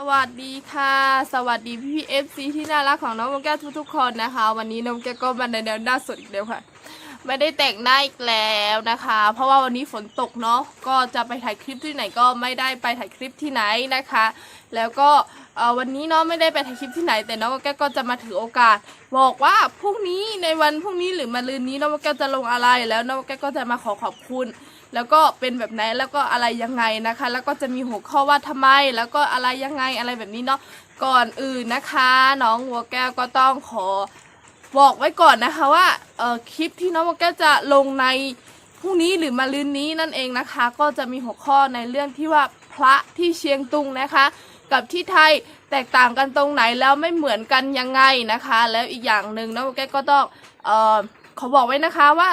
สวัสดีค่ะ สวัสดีพี่เอฟซีที่น่ารักของน้องโมแก้วทุกๆคนนะคะ วันนี้น้องแก้วก็มาในแนวหน้าสดอีกแล้วค่ะ ไม่ได้แต่งหน้าอีกแล้วนะคะ เพราะว่าวันนี้ฝนตกเนาะก็จะไปถ่ายคลิปที่ไหนก็ไม่ได้ไปถ่ายคลิปที่ไหนนะคะ แล้วก็วันนี้เนาะไม่ได้ไปถ่ายคลิปที่ไหน แต่น้องแก้วก็จะมาถือโอกาส บอกว่าพรุ่งนี้ในวันพรุ่งนี้หรือมะรืนนี้น้องแก้วจะลงอะไรแล้วน้องแก้วก็จะมาขอขอบคุณ แล้วก็เป็นแบบไหนแล้วก็อะไรยังไงนะคะ แล้วก็จะมีหัวข้อว่าทำไม แล้วก็อะไรยังไงอะไรแบบนี้เนาะก่อนอื่นนะคะ น้องวัวแก้วก็ต้องขอบอกไว้ก่อนนะคะว่าเออคลิปที่น้องวัวแก้วจะลงในพรุ่งนี้หรือมะรืนนี้นั่นเองนะคะ ก็จะมีหัวข้อในเรื่องที่ว่าพระที่เชียงตุงนะคะ กับที่ไทยแตกต่างกันตรงไหนแล้วไม่เหมือนกันยังไงนะคะ แล้วอีกอย่างหนึ่งน้องวัวแก้วก็ต้องเออขอบอกไว้นะคะว่า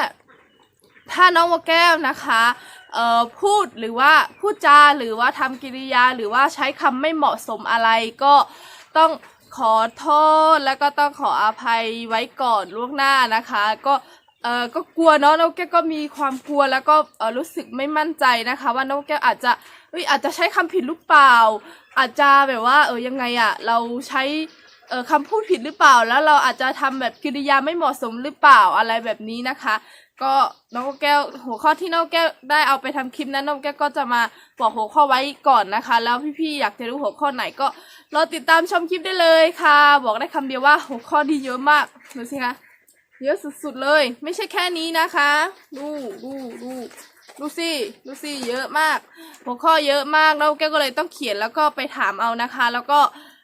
ถ้าน้องวัวแก้วนะคะเอ่อพูดหรือว่าพูดจาหรือว่าทำกิริยาหรือว่าใช้คำไม่เหมาะสมอะไรก็ต้องขอโทษแล้วก็ต้องขออภัยไว้ก่อนล่วงหน้านะคะ ก็เออก็กลัวเนาะน้องแก้วก็มีความกลัวแล้วก็เออรู้สึกไม่มั่นใจนะคะ ว่าน้องแก้วอาจจะเอ้ยอาจจะใช้คำผิดหรือเปล่า อาจจะแบบว่าเออยังไงอะเราใช้เออคำพูดผิดหรือเปล่า แล้วเราอาจจะทำแบบกิริยาไม่เหมาะสมหรือเปล่าอะไรแบบนี้นะคะ ก็น้องแก้วหัวข้อที่น้องแก้วได้เอาไปทำคลิปนั้นน้องแก้วก็จะมาบอกหัวข้อไว้ก่อนนะคะ แล้วพี่ๆอยากจะรู้หัวข้อไหนก็รอติดตามชมคลิปได้เลยค่ะ บอกได้คำเดียวว่าหัวข้อดีเยอะมากดูสิคะเยอะสุดๆเลย ไม่ใช่แค่นี้นะคะ ดูดูดูดูสิดูสิเยอะมาก หัวข้อเยอะมากแล้วแก้วก็เลยต้องเขียนแล้วก็ไปถามเอานะคะ แล้วก็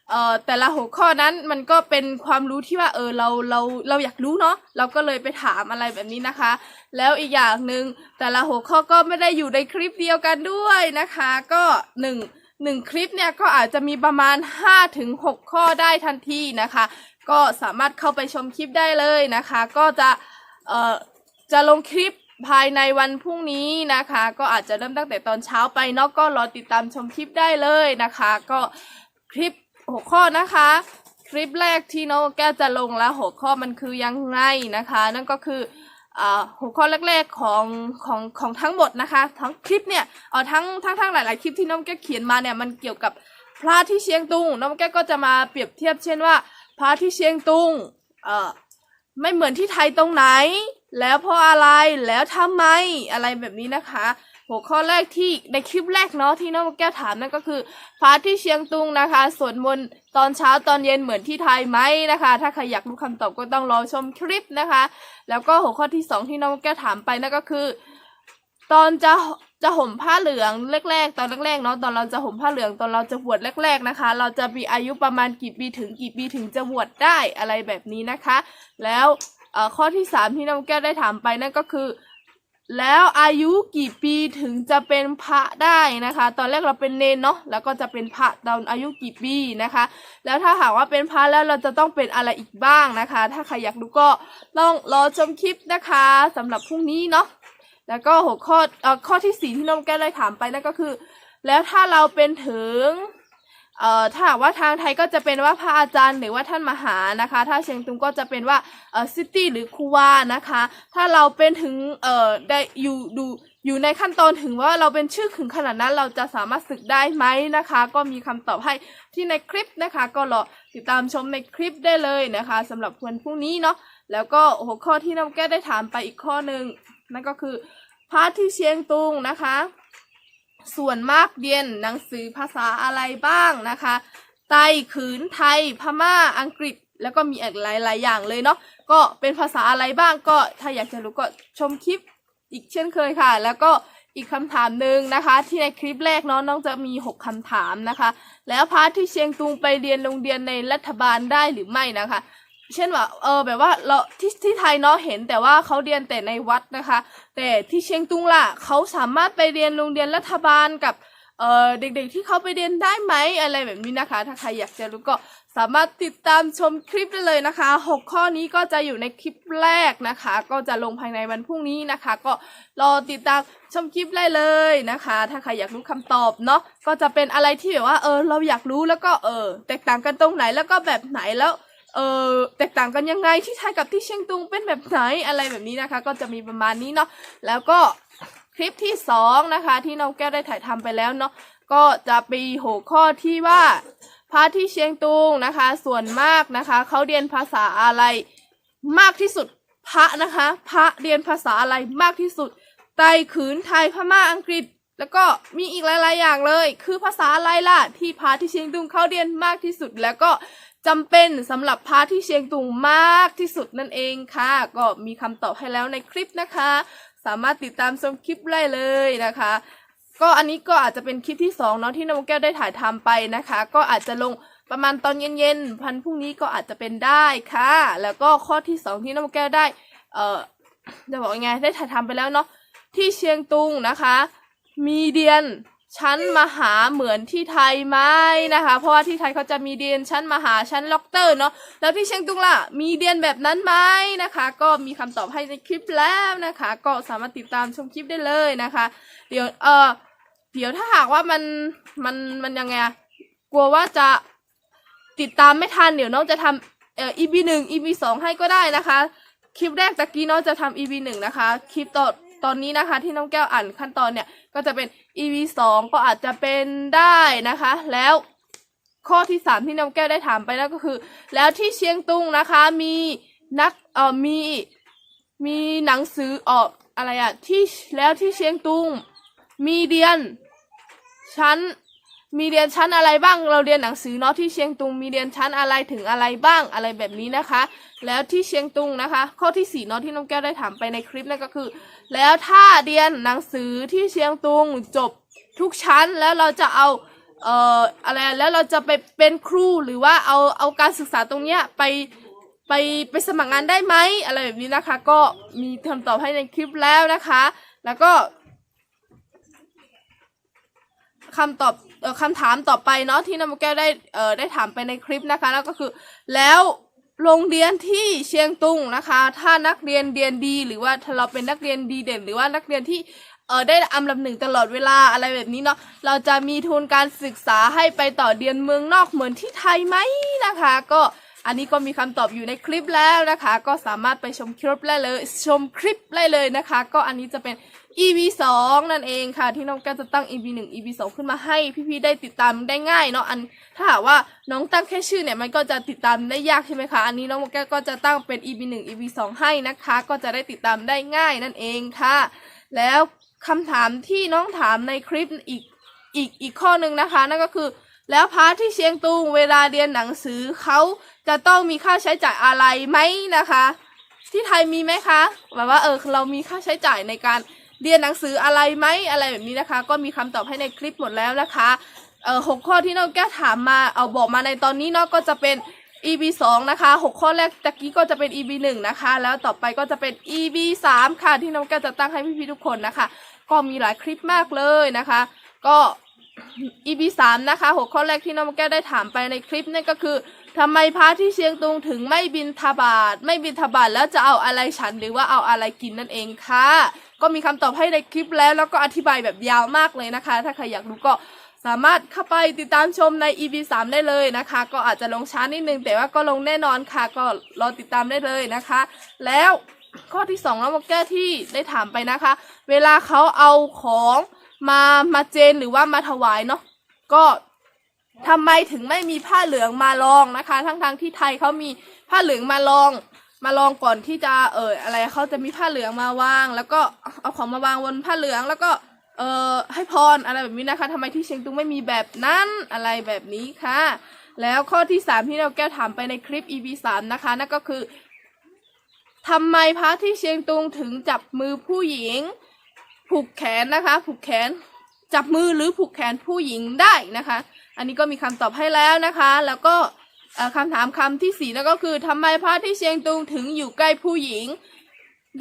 เอ่อแต่ละหัวข้อนั้นมันก็เป็นความรู้ที่ว่าเออเราเราเราอยากรู้เนาะเราก็เลยไปถามอะไรแบบนี้นะคะ แล้วอีกอย่างหนึ่งแต่ละหัวข้อก็ไม่ได้อยู่ในคลิปเดียวกันด้วยนะคะ ก็หนึ่งหนึ่งคลิปเนี่ยก็อาจจะมีประมาณ5ถึง6ข้อได้ทันทีนะคะ ก็สามารถเข้าไปชมคลิปได้เลยนะคะ ก็จะเอ่อจะลงคลิปภายในวันพรุ่งนี้นะคะ ก็อาจจะเริ่มตั้งแต่ตอนเช้าไปเนาะก็รอติดตามชมคลิปได้เลยนะคะ ก็คลิป หัวข้อนะคะ คลิปแรกที่น้องแก้วจะลงแล้วหัวข้อมันคือยังไงนะคะ นั่นก็คือหัวข้อแรกๆของของของทั้งหมดนะคะ ทั้งคลิปเนี่ยเออทั้งทั้งทั้งหลาย ๆ คลิปที่น้องแก้วเขียนมาเนี่ยมันเกี่ยวกับพระที่เชียงตุงน้องแก้วก็จะมาเปรียบเทียบเช่นว่าพระที่เชียงตุงเอ่อไม่เหมือนที่ไทยตรงไหน แล้วเพราะอะไรแล้วทำไมอะไรแบบนี้นะคะ หัวข้อแรกที่ในคลิปแรกเนาะที่น้องแก้วถามนั่นก็คือพระที่เชียงตุงนะคะสวดมนต์ตอนเช้าตอนเย็นเหมือนที่ไทยไหมนะคะ ถ้าใครอยากรู้คำตอบก็ต้องรอชมคลิปนะคะ แล้วก็หัวข้อที่สองที่น้องแก้วถามไปนั่นก็คือ ตอนจะจะห่มผ้าเหลืองแรก ๆ ตอนแรกๆเนาะตอนเราจะห่มผ้าเหลืองตอนเราจะบวชแรก ๆนะคะ เราจะมีอายุประมาณกี่ปีถึงกี่ปีถึงจะบวชได้อะไรแบบนี้นะคะ แล้ว ข้อที่สามที่น้องแก้วได้ถามไปนั่นก็คือ แล้วอายุกี่ปีถึงจะเป็นพระได้นะคะ ตอนแรกเราเป็นเนนเนาะแล้วก็จะเป็นพระตอนอายุกี่ปีนะคะ แล้วถ้าหากว่าเป็นพระแล้วเราจะต้องเป็นอะไรอีกบ้างนะคะ ถ้าใครอยากรู้ก็ต้องรอชมคลิปนะคะสำหรับพรุ่งนี้เนาะแล้วก็หัวข้อเอ่อข้อที่สี่ที่น้องแก้วได้ถามไปนั่นก็คือ แล้วถ้าเราเป็นถึง เอ่อถ้าหากว่าทางไทยก็จะเป็นว่าพระอาจารย์หรือว่าท่านมหานะคะ ถ้าเชียงตุงก็จะเป็นว่าเอ่อซิตี้หรือคูวานะคะ ถ้าเราเป็นถึงเอ่อได้อยู่ดูอยู่ในขั้นตอนถึงว่าเราเป็นชื่อถึงขนาดนั้นเราจะสามารถศึกได้ไหมนะคะ ก็มีคำตอบให้ที่ในคลิปนะคะ ก็รอติดตามชมในคลิปได้เลยนะคะสำหรับวันพรุ่งนี้เนาะแล้วก็หัวข้อที่น้องแก้วได้ถามไปอีกข้อหนึ่งนั่นก็คือพระที่เชียงตุงนะคะ ส่วนมากเรียนหนังสือภาษาอะไรบ้างนะคะ ไต้ขืนไทย พม่า อังกฤษ แล้วก็มีอีกหลาย ๆ อย่างเลยเนาะ ก็เป็นภาษาอะไรบ้างก็ถ้าอยากจะรู้ก็ชมคลิปอีกเช่นเคยค่ะ แล้วก็อีกคำถามหนึ่งนะคะ ที่ในคลิปแรกเนาะน้องจะมี 6คำถามนะคะ แล้วพาระที่เชียงตุงไปเรียนโรงเรียนในรัฐบาลได้หรือไม่นะคะ เช่นว่าเออแบบว่าเราที่ที่ไทยเนาะเห็นแต่ว่าเขาเรียนแต่ในวัดนะคะ แต่ที่เชียงตุงล่ะเขาสามารถไปเรียนโรงเรียนรัฐบาลกับเออเด็กๆที่เขาไปเรียนได้ไหมอะไรแบบนี้นะคะ ถ้าใครอยากจะรู้ก็สามารถติดตามชมคลิปได้เลยนะคะหกข้อนี้ก็จะอยู่ในคลิปแรกนะคะ ก็จะลงภายในวันพรุ่งนี้นะคะ ก็รอติดตามชมคลิปได้เลยนะคะ ถ้าใครอยากรู้คำตอบเนาะก็จะเป็นอะไรที่แบบว่าเออเราอยากรู้แล้วก็เออแตกต่างกันตรงไหนแล้วก็แบบไหนแล้ว เออแตกต่างกันยังไงที่ไทยกับที่เชียงตุงเป็นแบบไหนอะไรแบบนี้นะคะ ก็จะมีประมาณนี้เนาะแล้วก็คลิปที่สองนะคะที่น้องแก้วได้ถ่ายทำไปแล้วเนาะก็จะปีหัวข้อที่ว่าพระที่เชียงตุงนะคะ ส่วนมากนะคะเขาเรียนภาษาอะไรมากที่สุดพระนะคะ พระเรียนภาษาอะไรมากที่สุดไต้ขืนไทยพม่าอังกฤษ แล้วก็มีอีกหลาย ๆ อย่างเลย คือภาษาอะไรล่ะที่พาที่เชียงตุงเขาเรียนมากที่สุดแล้วก็ จำเป็นสำหรับพาที่เชียงตุงมากที่สุดนั่นเองค่ะ ก็มีคำตอบให้แล้วในคลิปนะคะ สามารถติดตามชมคลิปได้เลยนะคะ ก็อันนี้ก็อาจจะเป็นคลิปที่สองเนาะที่น้องแก้วได้ถ่ายทำไปนะคะ ก็อาจจะลงประมาณตอนเย็นๆพันพรุ่งนี้ก็อาจจะเป็นได้ค่ะ แล้วก็ข้อที่สองที่น้องแก้วได้เอ่อจะบอกยังไงได้ถ่ายทำไปแล้วเนาะที่เชียงตุงนะคะ มีเดียน ชั้นมหาเหมือนที่ไทยไหมนะคะ เพราะว่าที่ไทยเขาจะมีเดียนชั้นมหาชั้นล็อกเตอร์เนาะแล้วที่เชียงตุงล่ะมีเดียนแบบนั้นไหมนะคะ ก็มีคำตอบให้ในคลิปแล้วนะคะ ก็สามารถติดตามชมคลิปได้เลยนะคะ เดี๋ยวเออเดี๋ยวถ้าหากว่ามันมันมันยังไงกลัวว่าจะติดตามไม่ทันเดี๋ยวน้องจะทำเอ่อ EP หนึ่ง EP สองให้ก็ได้นะคะ คลิปแรกตะกี้น้องจะทำ EP หนึ่งนะคะ คลิปตอ ตอนนี้นะคะ ที่น้องแก้วอ่านขั้นตอนเนี่ย ก็จะเป็น ev สองก็อาจจะเป็นได้นะคะ แล้วข้อที่สามที่น้องแก้วได้ถามไปแล้วก็คือ แล้วที่เชียงตุงนะคะ มีนักเอ่อมีมีหนังสือออกอะไรอะที่แล้วที่เชียงตุงมีเรียนชั้น มีเรียนชั้นอะไรบ้าง เราเรียนหนังสือเนาะที่เชียงตุง มีเรียนชั้นอะไรถึงอะไรบ้างอะไรแบบนี้นะคะ แล้วที่เชียงตุงนะคะ ข้อที่สี่เนาะที่น้องแก้วได้ถามไปในคลิปนั่นก็คือ แล้วถ้าเรียนหนังสือที่เชียงตุงจบทุกชั้นแล้วเราจะเอาเอ่ออะไรแล้วเราจะไปเป็นครูหรือว่าเอาเอาการศึกษาตรงเนี้ยไปไปไปสมัครงานได้ไหมอะไรแบบนี้นะคะ ก็มีคำตอบให้ในคลิปแล้วนะคะ แล้วก็ คำตอบออคำถามต่อไปเนาะที่น้ำแก้วได้เออได้ถามไปในคลิปนะคะแล้วก็คือ แล้วโรงเรียนที่เชียงตุงนะคะ ถ้านักเรียนเรียนดี หรือว่าถ้าเราเป็นนักเรียนดีเด่น หรือว่านักเรียนที่เออได้อันดับหนึ่งตลอดเวลาอะไรแบบนี้เนาะเราจะมีทุนการศึกษาให้ไปต่อเรียนเมืองนอกเหมือนที่ไทยไหมนะคะ ก็อันนี้ก็มีคำตอบอยู่ในคลิปแล้วนะคะ ก็สามารถไปชมคลิปได้เลย ชมคลิปได้เลยนะคะ ก็อันนี้จะเป็น EP สองนั่นเองค่ะ ที่น้องแก้วจะตั้ง EP หนึ่ง EP สองขึ้นมาให้พี่ๆได้ติดตามได้ง่ายเนาะอันถ้าหากว่าน้องตั้งแค่ชื่อเนี่ยมันก็จะติดตามได้ยากใช่ไหมคะอันนี้น้องแก้วก็จะตั้งเป็น EP หนึ่ง EP สองให้นะคะ ก็จะได้ติดตามได้ง่ายนั่นเองค่ะ แล้วคำถามที่น้องถามในคลิปอีกอีกอีกข้อหนึ่งนะคะ นั่นก็คือแล้วพาร์ทที่เชียงตุงเวลาเรียนหนังสือเขาจะต้องมีค่าใช้จ่ายอะไรไหมนะคะ ที่ไทยมีไหมคะแบบว่าเออเรามีค่าใช้จ่ายในการ เรียนหนังสืออะไรไหมอะไรแบบนี้นะคะ ก็มีคำตอบให้ในคลิปหมดแล้วนะคะเออหกข้อที่น้องแก้ถามมาเอาบอกมาในตอนนี้เนาะก็จะเป็น EP สองนะคะหกข้อแรกตะกี้ก็จะเป็น EP หนึ่งนะคะ แล้วต่อไปก็จะเป็น EP สามค่ะ ที่น้องแก้วจะตั้งให้พี่ๆทุกคนนะคะ ก็มีหลายคลิปมากเลยนะคะ ก็ EP สามนะคะหัวข้อแรกที่น้องแก้วได้ถามไปในคลิปนั่นก็คือทำไมพระที่เชียงตุงถึงไม่บินทบาทไม่บินทบาทแล้วจะเอาอะไรฉันหรือว่าเอาอะไรกินนั่นเองค่ะ ก็มีคำตอบให้ในคลิปแล้วแล้วก็อธิบายแบบยาวมากเลยนะคะ ถ้าใครอยากรู้ก็สามารถเข้าไปติดตามชมใน EP 3 ได้เลยนะคะ ก็อาจจะลงช้านิดนึงแต่ว่าก็ลงแน่นอนค่ะ ก็รอติดตามได้เลยนะคะ แล้วข้อที่สองน้องแก้ที่ได้ถามไปนะคะ เวลาเขาเอาของมามาเจนหรือว่ามาถวายเนาะก็ทำไมถึงไม่มีผ้าเหลืองมาลองนะคะ ทั้งทงที่ไทยเขามีผ้าเหลืองมาลอง มาลองก่อนที่จะเอออะไรเขาจะมีผ้าเหลืองมาวาง แล้วก็เอาของมาวางบนผ้าเหลืองแล้วก็เออให้พรอะไรแบบนี้นะคะทำไมที่เชียงตุงไม่มีแบบนั้นอะไรแบบนี้ค่ะ แล้วข้อที่สามที่เราแก้วถามไปในคลิป EP สามนะคะนั่นก็คือทำไมพระที่เชียงตุงถึงจับมือผู้หญิง ผูกแขนนะคะ ผูกแขนจับมือหรือผูกแขนผู้หญิงได้นะคะ อันนี้ก็มีคำตอบให้แล้วนะคะ แล้วก็ คำถามคำที่สี่นั่นก็คือทำไมพระที่เชียงตุงถึงอยู่ใกล้ผู้หญิง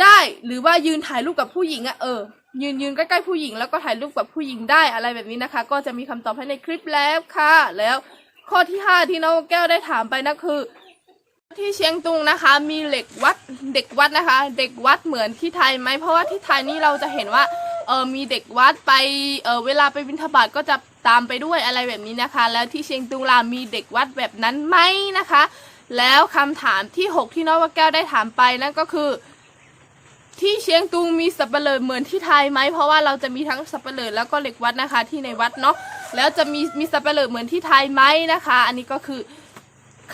ได้หรือว่ายืนถ่ายรูปกับผู้หญิงอะเออยืนยืนใกล้ๆผู้หญิงแล้วก็ถ่ายรูปกับผู้หญิงได้อะไรแบบนี้นะคะ ก็จะมีคำตอบให้ในคลิปแล้วค่ะ แล้วข้อที่ห้าที่น้องแก้วได้ถามไปนั่นคือ ที่เชียงตุงนะคะ มีเหล็กวัดเด็กวัดนะคะ เด็กวัดเหมือนที่ไทยไหมเพราะว่าที่ไทยนี่เราจะเห็นว่า เออมีเด็กวัดไปเออเวลาไปบิณฑบาตก็จะตามไปด้วยอะไรแบบนี้นะคะ แล้วที่เชียงตุงลามีเด็กวัดแบบนั้นไหมนะคะ แล้วคำถามที่หกที่น้องว่าแก้วได้ถามไปนั่นก็คือ ที่เชียงตุงมีสับเปลือเหมือนที่ไทยไหมเพราะว่าเราจะมีทั้งสับเปลือแล้วก็เหล็กวัดนะคะ ที่ในวัดเนาะแล้วจะมีมีสับเปลือเหมือนที่ไทยไหมนะคะ อันนี้ก็คือ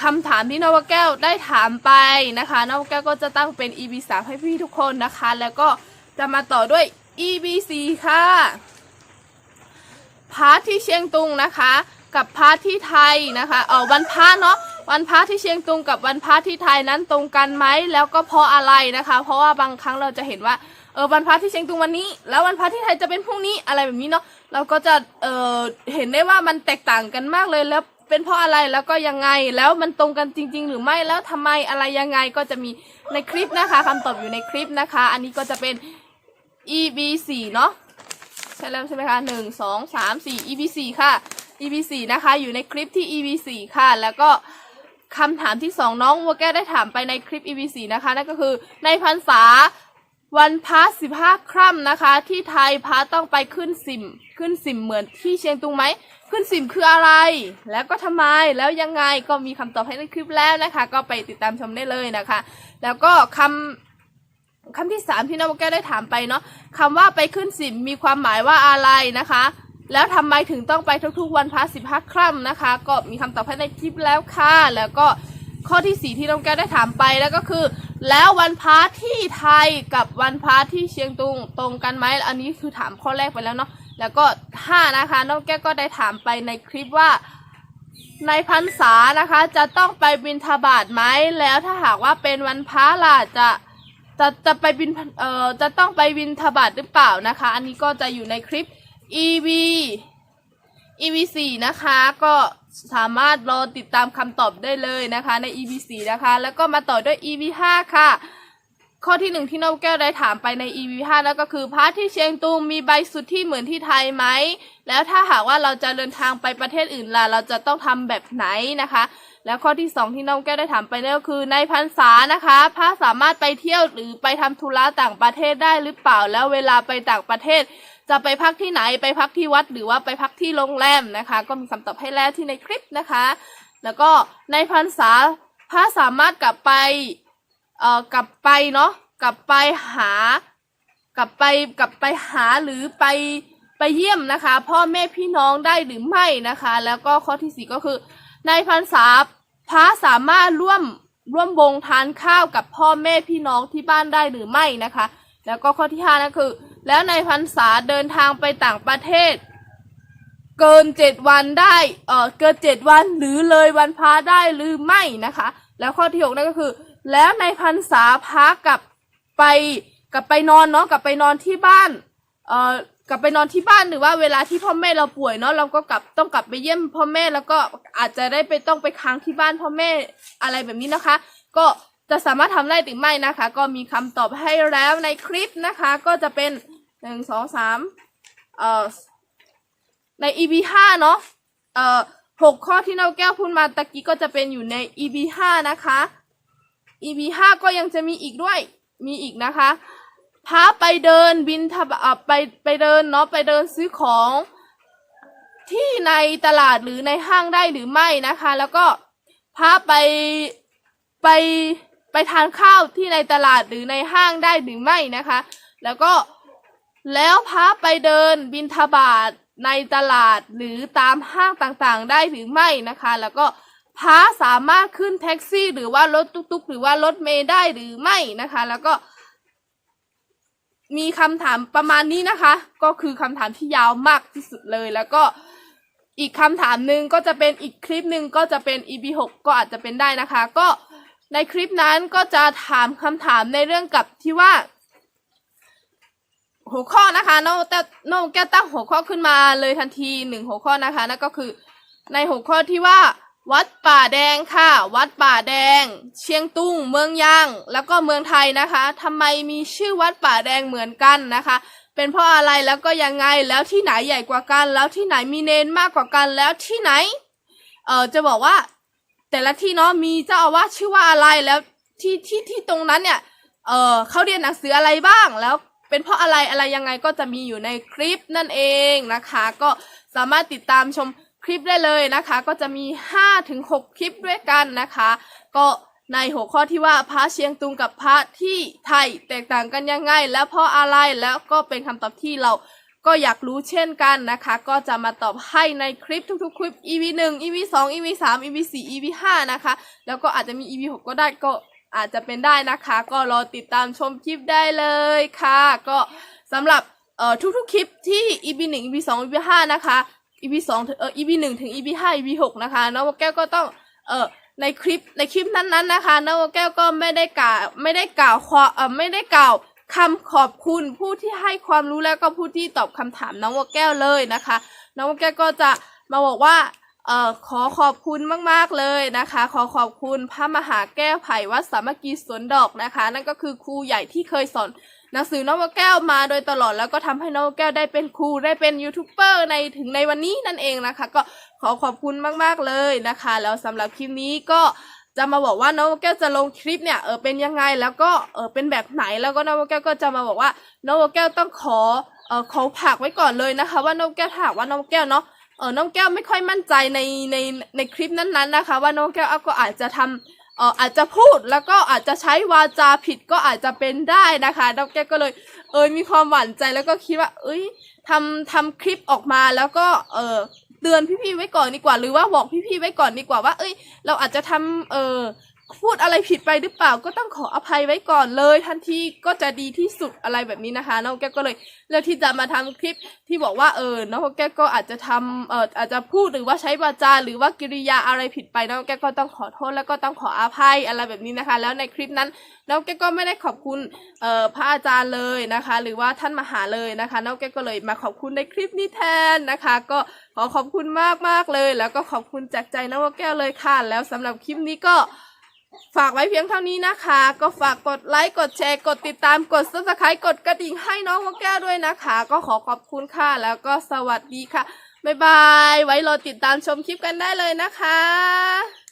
คำถามที่นวแก้วได้ถามไปนะคะนวแก้วก็จะตั้งเป็น EP 3ให้พี่ทุกคนนะคะ แล้วก็จะมาต่อด้วย EP 4ค่ะพาร์ทที่เชียงตุงนะคะ กับพาร์ทที่ไทยนะคะเออวันพระเนาะวันพระที่เชียงตุงกับวันพระที่ไทยนั้นตรงกันไหมแล้วก็เพราะอะไรนะคะ เพราะว่าบางครั้งเราจะเห็นว่าเออวันพระที่เชียงตุงวันนี้ แล้ววันพระที่ไทยจะเป็นพรุ่งนี้อะไรแบบนี้เนาะเราก็จะเออเห็นได้ว่ามันแตกต่างกันมากเลยแล้วเป็นเพราะอะไรแล้วก็ยังไงแล้วมันตรงกันจริง ๆ หรือไม่แล้วทำไมอะไรยังไงก็จะมีในคลิปนะคะคำตอบอยู่ในคลิปนะคะ อันนี้ก็จะเป็น EB 4เนาะใช่แล้วใช่ไหมคะหนึ่งสองสามสี่ EP สี่ค่ะ EP สี่นะคะ อยู่ในคลิปที่ EP สี่ค่ะ แล้วก็คำถามที่สองน้องวัวแก้วได้ถามไปในคลิป EP สี่นะคะ นั่นก็คือในพรรษาวันพระสิบห้าค่ำนะคะ ที่ไทยพระต้องไปขึ้นสิม ขึ้นสิมเหมือนที่เชียงตุงไหม ขึ้นสิมคืออะไร แล้วก็ทำไมแล้วยังไงก็มีคำตอบให้ในคลิปแล้วนะคะ ก็ไปติดตามชมได้เลยนะคะ แล้วก็คำ คำที่สามที่น้องแก้วได้ถามไปเนาะคำว่าไปขึ้นสิมมีความหมายว่าอะไรนะคะ แล้วทำไมถึงต้องไปทุกๆ วันพระสิบห้าค่ำนะคะ ก็มีคำตอบให้ในคลิปแล้วค่ะ แล้วก็ข้อที่สี่ที่น้องแก้วได้ถามไปแล้วก็คือ แล้ววันพระที่ไทยกับวันพระที่เชียงตุงตรงกันไหมอันนี้คือถามข้อแรกไปแล้วเนาะแล้วก็ห้านะคะน้องแก้วก็ได้ถามไปในคลิปว่าในพรรษานะคะ จะต้องไปบินทบาทไหมแล้วถ้าหากว่าเป็นวันพระล่ะจะ จะจะไปบินเอ่อจะต้องไปบินทบาทหรือเปล่านะคะ อันนี้ก็จะอยู่ในคลิป EV EV 4นะคะ ก็สามารถรอติดตามคำตอบได้เลยนะคะใน EV 4นะคะ แล้วก็มาต่อด้วย EV 5ค่ะ ข้อที่หนึ่งที่น้องแก้วได้ถามไปใน EP 5แล้วก็คือพระที่เชียงตุงมีใบสุทธิเหมือนที่ไทยไหม แล้วถ้าหากว่าเราจะเดินทางไปประเทศอื่นล่ะเราจะต้องทำแบบไหนนะคะ แล้วข้อที่สองที่น้องแก้วได้ถามไปนั่นก็คือ ในพรรษานะคะพระสามารถไปเที่ยวหรือไปทำธุระต่างประเทศได้หรือเปล่าแล้วเวลาไปต่างประเทศ จะไปพักที่ไหนไปพักที่วัดหรือว่าไปพักที่โรงแรมนะคะ ก็มีคำตอบให้แล้วที่ในคลิปนะคะ แล้วก็ในพรรษาพระสามารถกลับไปเอ่อกลับไปเนาะกลับไปหากลับไปกลับไปหาหรือไปไปเยี่ยมนะคะ พ่อแม่พี่น้องได้หรือไม่นะคะ แล้วก็ข้อที่สี่ก็คือ ในพรรษาพระสามารถร่วมร่วมวงทานข้าวกับพ่อแม่พี่น้องที่บ้านได้หรือไม่นะคะ แล้วก็ข้อที่ห้านั่นคือ แล้วในพรรษาเดินทางไปต่างประเทศ เกินเจ็ดวันได้เออเกินเจ็ดวันหรือเลยวันพระได้หรือไม่นะคะ แล้วข้อที่หกนั่นก็คือ แล้วในพรรษาพระกลับไปกลับไปนอนเนาะกลับไปนอนที่บ้านเอ่อ กลับไปนอนที่บ้านหรือว่าเวลาที่พ่อแม่เราป่วยเนาะเราก็กลับต้องกลับไปเยี่ยมพ่อแม่แล้วก็อาจจะได้ไปต้องไปค้างที่บ้านพ่อแม่อะไรแบบนี้นะคะ ก็จะสามารถทำได้หรือไม่นะคะ ก็มีคำตอบให้แล้วในคลิปนะคะ ก็จะเป็นหนึ่งสองสามเอ่อใน EP ห้าเนาะเอ่อหกข้อที่น้าแก้วพูดมาตะกี้ก็จะเป็นอยู่ใน EP ห้านะคะ EP ห้าก็ยังจะมีอีกด้วยมีอีกนะคะ พาไปเดินบินทบอะไปไปเดินเนาะไปเดินซื้อของที่ในตลาดหรือในห้างได้หรือไม่นะคะ แล้วก็พาไปไปไปทานข้าวที่ในตลาดหรือในห้างได้หรือไม่นะคะ แล้วก็แล้วพาไปเดินบินทบาทในตลาดหรือตามห้างต่างๆ ได้หรือไม่นะคะ แล้วก็พาสามารถขึ้นแท็กซี่ หรือว่ารถตุ๊กๆ หรือว่ารถเมล์ได้หรือไม่นะคะ แล้วก็ มีคำถามประมาณนี้นะคะ ก็คือคำถามที่ยาวมากที่สุดเลย แล้วก็อีกคำถามหนึ่งก็จะเป็นอีกคลิปหนึ่งก็จะเป็น EP หกก็อาจจะเป็นได้นะคะ ก็ในคลิปนั้นก็จะถามคำถามในเรื่องกับที่ว่า หัวข้อนะคะน้องแต่น้องแก้วตั้งหัวข้อขึ้นมาเลยทันทีหนึ่งหัวข้อนะคะนั่นก็คือในหัวข้อที่ว่า วัดป่าแดงค่ะ วัดป่าแดง เชียงตุงเมืองยาง แล้วก็เมืองไทยนะคะทำไมมีชื่อวัดป่าแดงเหมือนกันนะคะ เป็นเพราะอะไรแล้วก็ยังไงแล้วที่ไหนใหญ่กว่ากัน แล้วที่ไหนมีเนนมากกว่ากันแล้วที่ไหน เออจะบอกว่า แต่ละที่เนาะมีเจ้าอาวาสชื่อว่าอะไรแล้วที่ที่ที่ตรงนั้นเนี่ย เออเขาเรียนหนังสืออะไรบ้างแล้วเป็นเพราะอะไรอะไรยังไงก็จะมีอยู่ในคลิปนั่นเองนะคะ ก็สามารถติดตามชม คลิปได้เลยนะคะ ก็จะมี5ถึง6คลิปด้วยกันนะคะ ก็ในหัวข้อที่ว่าพระเชียงตุงกับพระที่ไทยแตกต่างกันยังไง แล้วเพราะอะไรแล้วก็เป็นคำตอบที่เราก็อยากรู้เช่นกันนะคะ ก็จะมาตอบให้ในคลิปทุกๆ คลิป EP 1 EP 2 EP 3 EP 4 EP 5นะคะ แล้วก็อาจจะมี EP 6 ก็ได้ก็อาจจะเป็นได้นะคะ ก็รอติดตามชมคลิปได้เลยค่ะ ก็สำหรับเอ่อทุกๆ คลิปที่ EP 1 EP 2 EP 5นะคะ EP 2ถึงเอ่อ EP 1ถึง EP 5 EP 6นะคะน้องแก้วก็ต้องเอ่อในคลิปในคลิปนั้นๆนะคะน้องแก้วก็ไม่ได้กล่าวไม่ได้กล่าวความเอ่อไม่ได้กล่าวคำขอบคุณผู้ที่ให้ความรู้แล้วก็ผู้ที่ตอบคำถามน้องวัวแก้วเลยนะคะ น้องวัวแก้วก็จะมาบอกว่าเอ่อขอขอบคุณมากๆเลยนะคะ ขอขอบคุณพระมหาแก้วไผ่วัดสามัคคีสวนดอกนะคะ นั่นก็คือครูใหญ่ที่เคยสอน หนังสือน้องวัวแก้วมาโดยตลอดแล้วก็ทำให้น้องวัวแก้วได้เป็นครูได้เป็นยูทูบเบอร์ในถึงในวันนี้นั่นเองนะคะ ก็ขอขอบคุณมากๆเลยนะคะ แล้วสำหรับคลิปนี้ก็จะมาบอกว่าน้องวัวแก้วจะลงคลิปเนี่ยเออเป็นยังไงแล้วก็เออเป็นแบบไหนแล้วก็น้องวัวแก้วก็จะมาบอกว่าน้องวัวแก้วต้องขอเออขอผักไว้ก่อนเลยนะคะ ว่าน้องแก้วถามว่าน้องแก้วเนาะเออน้องแก้วไม่ค่อยมั่นใจในในในคลิปนั้นๆนะคะ ว่าน้องแก้วก็อาจจะทำ เอ่ออาจจะพูดแล้วก็อาจจะใช้วาจาผิดก็อาจจะเป็นได้นะคะน้องแก้ก็เลยเออมีความหวั่นใจแล้วก็คิดว่า เอ้ยทำทำคลิปออกมาแล้วก็เออเตือนพี่ๆไว้ก่อนดีกว่า หรือว่าบอกพี่ๆไว้ก่อนดีกว่าว่า เอ้ย เราอาจจะทำเออ พูดอะไรผิดไปหรือเปล่าก็ต้องขออภัยไว้ก่อนเลยทันทีก็จะดีที่สุดอะไรแบบนี้นะคะน้องแก้วก็เลยเลือกที่จะมาทำคลิปที่บอกว่าเออน้องแก้วก็อาจจะทำเอออาจจะพูดหรือว่าใช้วาจาหรือว่ากิริยาอะไรผิดไปน้องแก้วก็ต้องขอโทษแล้วก็ต้องขออภัยอะไรแบบนี้นะคะ แล้วในคลิปนั้นน้องแก้วก็ไม่ได้ขอบคุณเอ่อพระอาจารย์เลยนะคะ หรือว่าท่านมหาเลยนะคะน้องแก้วก็เลยมาขอบคุณในคลิปนี้แทนนะคะ ก็ขอขอบคุณมากมากๆเลย แล้วก็ขอบคุณจากใจน้องแก้วเลยค่ะแล้วสำหรับคลิปนี้ก็ ฝากไว้เพียงเท่านี้นะคะ ก็ฝากกดไลค์กดแชร์กดติดตามกด subscribe กดกระดิ่งให้น้องมะแก้วด้วยนะคะ ก็ขอขอบคุณค่ะแล้วก็สวัสดีค่ะ บ๊ายบาย ไว้รอติดตามชมคลิปกันได้เลยนะคะ